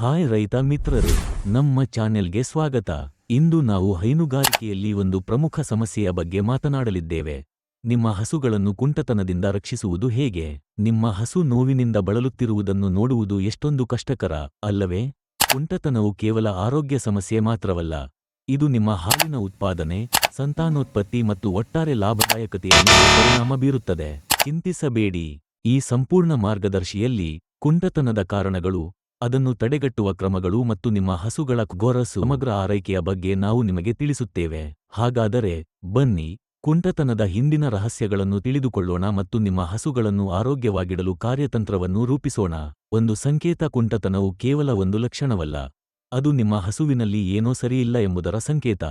Hi ರೈತ ಮಿತ್ರರು, ನಮ್ಮ ಚಾನೆಲ್ಗೆ ಸ್ವಾಗತ. ಇಂದು ನಾವು ಹೈನುಗಾರಿಕೆಯಲ್ಲಿ ಒಂದು ಪ್ರಮುಖ ಸಮಸ್ಯೆಯ ಬಗ್ಗೆ ಮಾತನಾಡಲಿದ್ದೇವೆ. ನಿಮ್ಮ ಹಸುಗಳನ್ನು ಕುಂಟತನದಿಂದ ರಕ್ಷಿಸುವುದು ಹೇಗೆ? ನಿಮ್ಮ ಹಸು ನೋವಿನಿಂದ ಬಳಲುತ್ತಿರುವುದನ್ನು ನೋಡುವುದು ಎಷ್ಟೊಂದು ಕಷ್ಟಕರ, ಅಲ್ಲವೇ? ಕುಂಟತನವು ಕೇವಲ ಆರೋಗ್ಯ ಸಮಸ್ಯೆ ಮಾತ್ರವಲ್ಲ. ಇದು ನಿಮ್ಮ ಹಾಲಿನ ಉತ್ಪಾದನೆ, ಸಂತಾನೋತ್ಪತ್ತಿ ಮತ್ತು ಒಟ್ಟಾರೆ ಲಾಭದಾಯಕತೆಯ ಪರಿಣಾಮ ಬೀರುತ್ತದೆ. ಚಿಂತಿಸಬೇಡಿ. ಈ ಸಂಪೂರ್ಣ ಮಾರ್ಗದರ್ಶಿಯಲ್ಲಿ ಕುಂಟತನದ ಕಾರಣಗಳು ಅದನ್ನು ತಡೆಗಟ್ಟುವ ಕ್ರಮಗಳು ಮತ್ತು ನಿಮ್ಮ ಹಸುಗಳ ಗೊರಸು ಸಮಗ್ರ ಆರೈಕೆಯ ಬಗ್ಗೆ ನಾವು ನಿಮಗೆ ತಿಳಿಸುತ್ತೇವೆ. ಹಾಗಾದರೆ, ಬನ್ನಿ, ಕುಂಟತನದ ಹಿಂದಿನ ರಹಸ್ಯಗಳನ್ನು ತಿಳಿದುಕೊಳ್ಳೋಣ ಮತ್ತು ನಿಮ್ಮ ಹಸುಗಳನ್ನು ಆರೋಗ್ಯವಾಗಿಡಲು ಕಾರ್ಯತಂತ್ರವನ್ನು ರೂಪಿಸೋಣ. ಒಂದು ಸಂಕೇತ ಕುಂಟತನವು ಕೇವಲ ಒಂದು ಲಕ್ಷಣವಲ್ಲ. ಅದು ನಿಮ್ಮ ಹಸುವಿನಲ್ಲಿ ಏನೋ ಸರಿಯಿಲ್ಲ ಎಂಬುದರ ಸಂಕೇತ.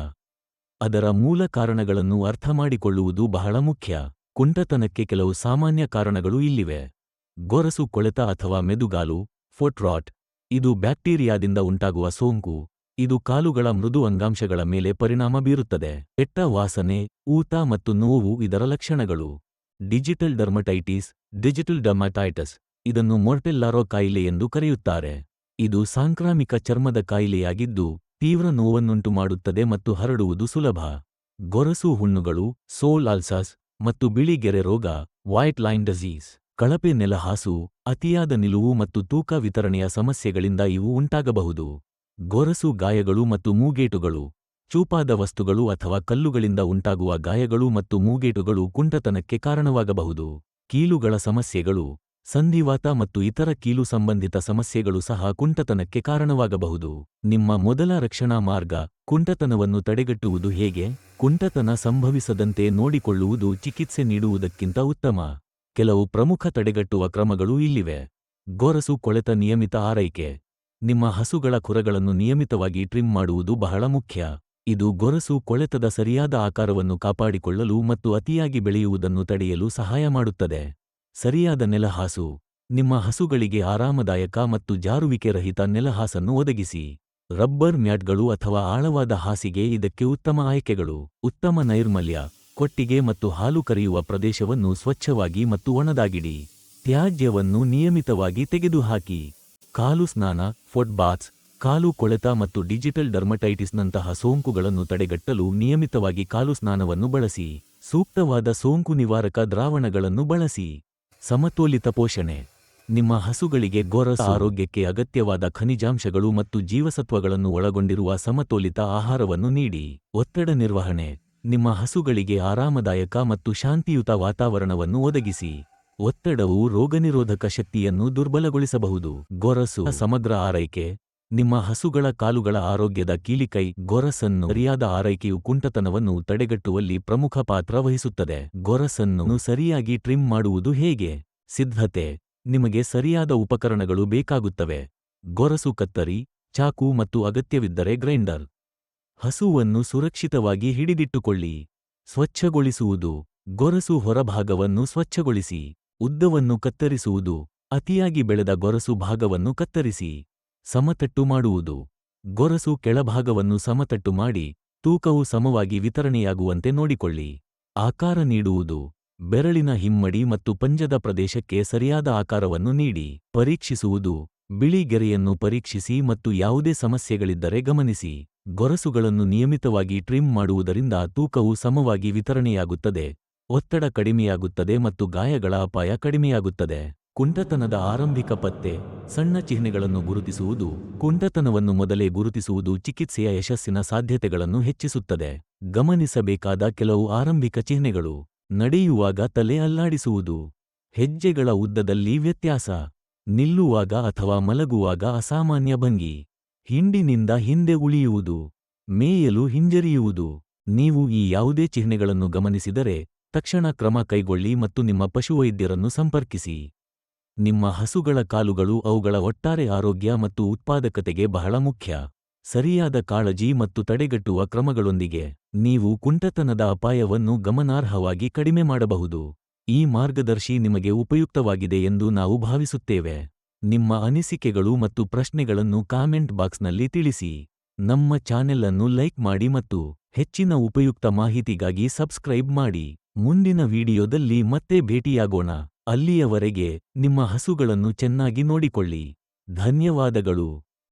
ಅದರ ಮೂಲ ಕಾರಣಗಳನ್ನು ಅರ್ಥಮಾಡಿಕೊಳ್ಳುವುದು ಬಹಳ ಮುಖ್ಯ. ಕುಂಟತನಕ್ಕೆ ಕೆಲವು ಸಾಮಾನ್ಯ ಕಾರಣಗಳು ಇಲ್ಲಿವೆ. ಗೊರಸು ಕೊಳೆತ ಅಥವಾ ಮೆದುಗಾಲು, ಫೋಟ್ರಾಟ್ ಇದು ಬ್ಯಾಕ್ಟೀರಿಯಾದಿಂದ ಉಂಟಾಗುವ ಸೋಂಕು. ಇದು ಕಾಲುಗಳ ಮೃದು ಅಂಗಾಂಶಗಳ ಮೇಲೆ ಪರಿಣಾಮ ಬೀರುತ್ತದೆ. ಕೆಟ್ಟ ವಾಸನೆ, ಊತ ಮತ್ತು ನೋವು ಇದರ ಲಕ್ಷಣಗಳು. ಡಿಜಿಟಲ್ ಡರ್ಮಟೈಟಿಸ್, ಡಿಜಿಟಲ್ ಡರ್ಮಟೈಟಸ್ ಇದನ್ನು ಮೊರ್ಟೆಲ್ಲಾರೋ ಕಾಯಿಲೆ ಎಂದು ಕರೆಯುತ್ತಾರೆ. ಇದು ಸಾಂಕ್ರಾಮಿಕ ಚರ್ಮದ ಕಾಯಿಲೆಯಾಗಿದ್ದು ತೀವ್ರ ನೋವನ್ನುಂಟು ಮಾಡುತ್ತದೆ ಮತ್ತು ಹರಡುವುದು ಸುಲಭ. ಗೊರಸು ಹುಣ್ಣುಗಳು, ಸೋಲ್ ಮತ್ತು ಮತ್ತು ಬಿಳಿಗೆರೆ ರೋಗ, ವೈಟ್ ಲೈನ್ ಡಿಸೀಸ್. ಕಳಪೆ ನೆಲಹಾಸು ಅತಿಯಾದ ನಿಲುವು ಮತ್ತು ತೂಕ ವಿತರಣೆಯ ಸಮಸ್ಯೆಗಳಿಂದ ಇವು ಉಂಟಾಗಬಹುದು. ಗೊರಸು ಗಾಯಗಳು ಮತ್ತು ಮೂಗೇಟುಗಳು, ಚೂಪಾದ ವಸ್ತುಗಳು ಅಥವಾ ಕಲ್ಲುಗಳಿಂದ ಉಂಟಾಗುವ ಗಾಯಗಳು ಮತ್ತು ಮೂಗೇಟುಗಳು ಕುಂಟತನಕ್ಕೆ ಕಾರಣವಾಗಬಹುದು. ಕೀಲುಗಳ ಸಮಸ್ಯೆಗಳು, ಸಂಧಿವಾತ ಮತ್ತು ಇತರ ಕೀಲು ಸಂಬಂಧಿತ ಸಮಸ್ಯೆಗಳು ಸಹ ಕುಂಟತನಕ್ಕೆ ಕಾರಣವಾಗಬಹುದು. ನಿಮ್ಮ ಮೊದಲ ರಕ್ಷಣಾ ಮಾರ್ಗ, ಕುಂಟತನವನ್ನು ತಡೆಗಟ್ಟುವುದು ಹೇಗೆ? ಕುಂಟತನ ಸಂಭವಿಸದಂತೆ ನೋಡಿಕೊಳ್ಳುವುದು ಚಿಕಿತ್ಸೆ ನೀಡುವುದಕ್ಕಿಂತ ಉತ್ತಮ. ಕೆಲವು ಪ್ರಮುಖ ತಡೆಗಟ್ಟುವ ಕ್ರಮಗಳು ಇಲ್ಲಿವೆ. ಗೊರಸು ಕೊಳೆತ ನಿಯಮಿತ ಆರೈಕೆ. ನಿಮ್ಮ ಹಸುಗಳ ಕುರಗಳನ್ನು ನಿಯಮಿತವಾಗಿ ಟ್ರಿಮ್ ಮಾಡುವುದು ಬಹಳ ಮುಖ್ಯ. ಇದು ಗೊರಸು ಕೊಳೆತದ ಸರಿಯಾದ ಆಕಾರವನ್ನು ಕಾಪಾಡಿಕೊಳ್ಳಲು ಮತ್ತು ಅತಿಯಾಗಿ ಬೆಳೆಯುವುದನ್ನು ತಡೆಯಲು ಸಹಾಯ ಮಾಡುತ್ತದೆ. ಸರಿಯಾದ ನೆಲಹಾಸು. ನಿಮ್ಮ ಹಸುಗಳಿಗೆ ಆರಾಮದಾಯಕ ಮತ್ತು ಜಾರುವಿಕೆ ರಹಿತ ನೆಲಹಾಸನ್ನು ಒದಗಿಸಿ. ರಬ್ಬರ್ ಮ್ಯಾಟ್ಗಳು ಅಥವಾ ಆಳವಾದ ಹಾಸಿಗೆ ಇದಕ್ಕೆ ಉತ್ತಮ ಆಯ್ಕೆಗಳು. ಉತ್ತಮ ನೈರ್ಮಲ್ಯ. ಕೊಟ್ಟಿಗೆ ಮತ್ತು ಹಾಲು ಕರೆಯುವ ಪ್ರದೇಶವನ್ನು ಸ್ವಚ್ಛವಾಗಿ ಮತ್ತು ಒಣದಾಗಿಡಿ. ತ್ಯಾಜ್ಯವನ್ನು ನಿಯಮಿತವಾಗಿ ತೆಗೆದುಹಾಕಿ. ಕಾಲು ಸ್ನಾನ ಫುಟ್ ಬಾತ್ಸ್, ಕಾಲು ಕೊಳೆತ ಮತ್ತು ಡಿಜಿಟಲ್ ಡರ್ಮಟೈಟಿಸ್ನಂತಹ ಸೋಂಕುಗಳನ್ನು ತಡೆಗಟ್ಟಲು ನಿಯಮಿತವಾಗಿ ಕಾಲು ಸ್ನಾನವನ್ನು ಬಳಸಿ. ಸೂಕ್ತವಾದ ಸೋಂಕು ನಿವಾರಕ ದ್ರಾವಣಗಳನ್ನು ಬಳಸಿ. ಸಮತೋಲಿತ ಪೋಷಣೆ. ನಿಮ್ಮ ಹಸುಗಳಿಗೆ ಗೊರಸ ಆರೋಗ್ಯಕ್ಕೆ ಅಗತ್ಯವಾದ ಖನಿಜಾಂಶಗಳು ಮತ್ತು ಜೀವಸತ್ವಗಳನ್ನು ಒಳಗೊಂಡಿರುವ ಸಮತೋಲಿತ ಆಹಾರವನ್ನು ನೀಡಿ. ಒತ್ತಡ ನಿರ್ವಹಣೆ. ನಿಮ್ಮ ಹಸುಗಳಿಗೆ ಆರಾಮದಾಯಕ ಮತ್ತು ಶಾಂತಿಯುತ ವಾತಾವರಣವನ್ನು ಒದಗಿಸಿ. ಒತ್ತಡವು ರೋಗನಿರೋಧಕ ಶಕ್ತಿಯನ್ನು ದುರ್ಬಲಗೊಳಿಸಬಹುದು. ಗೊರಸು ಸಮಗ್ರ ಆರೈಕೆ. ನಿಮ್ಮ ಹಸುಗಳ ಕಾಲುಗಳ ಆರೋಗ್ಯದ ಕೀಲಿಕೈ ಗೊರಸನ್ನು ಸರಿಯಾದ ಆರೈಕೆಯು ಕುಂಟತನವನ್ನು ತಡೆಗಟ್ಟುವಲ್ಲಿ ಪ್ರಮುಖ ಪಾತ್ರ ವಹಿಸುತ್ತದೆ. ಗೊರಸನ್ನು ಸರಿಯಾಗಿ ಟ್ರಿಮ್ ಮಾಡುವುದು ಹೇಗೆ? ಸಿದ್ಧತೆ. ನಿಮಗೆ ಸರಿಯಾದ ಉಪಕರಣಗಳು ಬೇಕಾಗುತ್ತವೆ. ಗೊರಸು ಕತ್ತರಿ, ಚಾಕು ಮತ್ತು ಅಗತ್ಯವಿದ್ದರೆ ಗ್ರೈಂಡರ್. ಹಸುವನ್ನು ಸುರಕ್ಷಿತವಾಗಿ ಹಿಡಿದಿಟ್ಟುಕೊಳ್ಳಿ. ಸ್ವಚ್ಛಗೊಳಿಸುವುದು. ಗೊರಸು ಹೊರಭಾಗವನ್ನು ಸ್ವಚ್ಛಗೊಳಿಸಿ. ಉದ್ದವನ್ನು ಕತ್ತರಿಸುವುದು. ಅತಿಯಾಗಿ ಬೆಳೆದ ಗೊರಸು ಭಾಗವನ್ನು ಕತ್ತರಿಸಿ. ಸಮತಟ್ಟು ಮಾಡುವುದು. ಗೊರಸು ಕೆಳಭಾಗವನ್ನು ಸಮತಟ್ಟು ಮಾಡಿ. ತೂಕವು ಸಮವಾಗಿ ವಿತರಣೆಯಾಗುವಂತೆ ನೋಡಿಕೊಳ್ಳಿ. ಆಕಾರ ನೀಡುವುದು. ಬೆರಳಿನ ಹಿಮ್ಮಡಿ ಮತ್ತು ಪಂಜದ ಪ್ರದೇಶಕ್ಕೆ ಸರಿಯಾದ ಆಕಾರವನ್ನು ನೀಡಿ. ಪರೀಕ್ಷಿಸುವುದು. ಬಿಳಿ ಗೆರೆಯನ್ನು ಪರೀಕ್ಷಿಸಿ ಮತ್ತು ಯಾವುದೇ ಸಮಸ್ಯೆಗಳಿದ್ದರೆ ಗಮನಿಸಿ. ಗೊರಸುಗಳನ್ನು ನಿಯಮಿತವಾಗಿ ಟ್ರಿಮ್ ಮಾಡುವುದರಿಂದ ತೂಕವು ಸಮವಾಗಿ ವಿತರಣೆಯಾಗುತ್ತದೆ, ಒತ್ತಡ ಕಡಿಮೆಯಾಗುತ್ತದೆ ಮತ್ತು ಗಾಯಗಳ ಅಪಾಯ ಕಡಿಮೆಯಾಗುತ್ತದೆ. ಕುಂಟತನದ ಆರಂಭಿಕ ಪತ್ತೆ, ಸಣ್ಣ ಚಿಹ್ನೆಗಳನ್ನು ಗುರುತಿಸುವುದು ಕುಂಟತನವನ್ನು ಮೊದಲೇ ಗುರುತಿಸುವುದು ಚಿಕಿತ್ಸೆಯ ಯಶಸ್ಸಿನ ಸಾಧ್ಯತೆಗಳನ್ನು ಹೆಚ್ಚಿಸುತ್ತದೆ. ಗಮನಿಸಬೇಕಾದ ಕೆಲವು ಆರಂಭಿಕ ಚಿಹ್ನೆಗಳು, ನಡೆಯುವಾಗ ತಲೆ ಅಲ್ಲಾಡಿಸುವುದು, ಹೆಜ್ಜೆಗಳ ಉದ್ದದಲ್ಲಿ ವ್ಯತ್ಯಾಸ. ನಿಲ್ಲುವಾಗ ಅಥವಾ ಮಲಗುವಾಗ ಅಸಾಮಾನ್ಯ ಭಂಗಿ. ಹಿಂಡಿನಿಂದ ಹಿಂದೆ ಉಳಿಯುವುದು. ಮೇಯಲು ಹಿಂಜರಿಯುವುದು. ನೀವು ಈ ಯಾವುದೇ ಚಿಹ್ನೆಗಳನ್ನು ಗಮನಿಸಿದರೆ ತಕ್ಷಣ ಕ್ರಮ ಕೈಗೊಳ್ಳಿ ಮತ್ತು ನಿಮ್ಮ ಪಶುವೈದ್ಯರನ್ನು ಸಂಪರ್ಕಿಸಿ. ನಿಮ್ಮ ಹಸುಗಳ ಕಾಲುಗಳು ಅವುಗಳ ಒಟ್ಟಾರೆ ಆರೋಗ್ಯ ಮತ್ತು ಉತ್ಪಾದಕತೆಗೆ ಬಹಳ ಮುಖ್ಯ. ಸರಿಯಾದ ಕಾಳಜಿ ಮತ್ತು ತಡೆಗಟ್ಟುವ ಕ್ರಮಗಳೊಂದಿಗೆ ನೀವು ಕುಂಟತನದ ಅಪಾಯವನ್ನು ಗಮನಾರ್ಹವಾಗಿ ಕಡಿಮೆ ಮಾಡಬಹುದು. ಈ ಮಾರ್ಗದರ್ಶಿ ನಿಮಗೆ ಉಪಯುಕ್ತವಾಗಿದೆ ಎಂದು ನಾವು ಭಾವಿಸುತ್ತೇವೆ. ನಿಮ್ಮ ಅನಿಸಿಕೆಗಳು ಮತ್ತು ಪ್ರಶ್ನೆಗಳನ್ನು ಕಾಮೆಂಟ್ ಬಾಕ್ಸ್ನಲ್ಲಿ ತಿಳಿಸಿ. ನಮ್ಮ ಚಾನೆಲ್ ಅನ್ನು ಲೈಕ್ ಮಾಡಿ ಮತ್ತು ಹೆಚ್ಚಿನ ಉಪಯುಕ್ತ ಮಾಹಿತಿಗಾಗಿ ಸಬ್ಸ್ಕ್ರೈಬ್ ಮಾಡಿ. ಮುಂದಿನ ವಿಡಿಯೋದಲ್ಲಿ ಮತ್ತೆ ಭೇಟಿಯಾಗೋಣ. ಅಲ್ಲಿಯವರೆಗೆ ನಿಮ್ಮ ಹಸುಗಳನ್ನು ಚೆನ್ನಾಗಿ ನೋಡಿಕೊಳ್ಳಿ. ಧನ್ಯವಾದಗಳು.